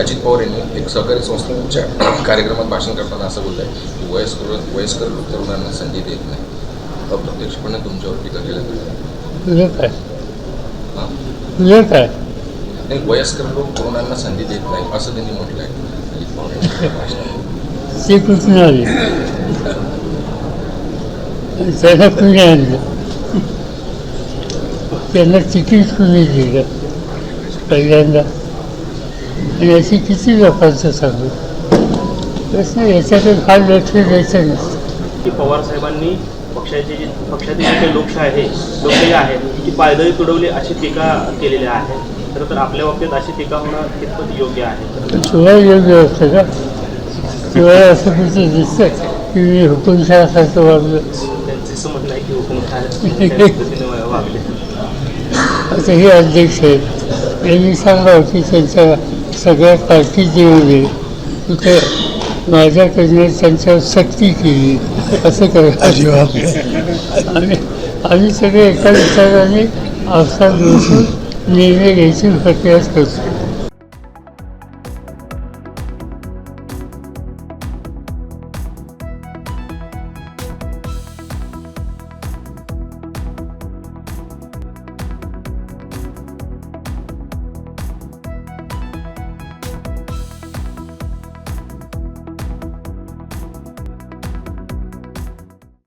अजित पवार यांनी एक सहकारी संस्थेच्या कार्यक्रमात भाषण करताना असं बोललं आहे की वयस्कर वयस्कर तरुणांना संधी देत नाही. अप्रत्यक्षपणे तुमच्यावर टीका केल्या नाही वयस्कर लोक तरुणांना संधी देत नाही असं त्यांनी म्हटलं आहे अजित पवार यांनी त्यांना तिकीट कुणी दिलं. पहिल्यांदा. आणि अशी किती लोकांचं सांगू प्रश्न याच्याकडे फार लक्ष द्यायचं नसतं की पवार साहेबांनी पक्षाची जी पक्षातील जी काही लोकशाही आहे लोकशाही आहे ती पायदळी तुडवली अशी टीका केलेली आहे. खरं तर आपल्या बाबतीत अशी टीका होणं कितपत योग्य आहे? तुला योग्य असतं का? तुला असं कुठं दिसतं की मी हुकुमशाहासारखं वागलं. त्यांचं असं म्हणणं आहे की हुकुमशाही वागले. आता हे अध्यक्ष आहेत. सांगावं की त्यांच्या सगळ्या पार्टी जेवले तिथे माझ्याकडनं त्यांच्यावर सक्ती केली. असं करायला आम्ही आम्ही सगळे एका विचाराने अवसर बसून निर्णय घ्यायची प्रक्रियाच करतो.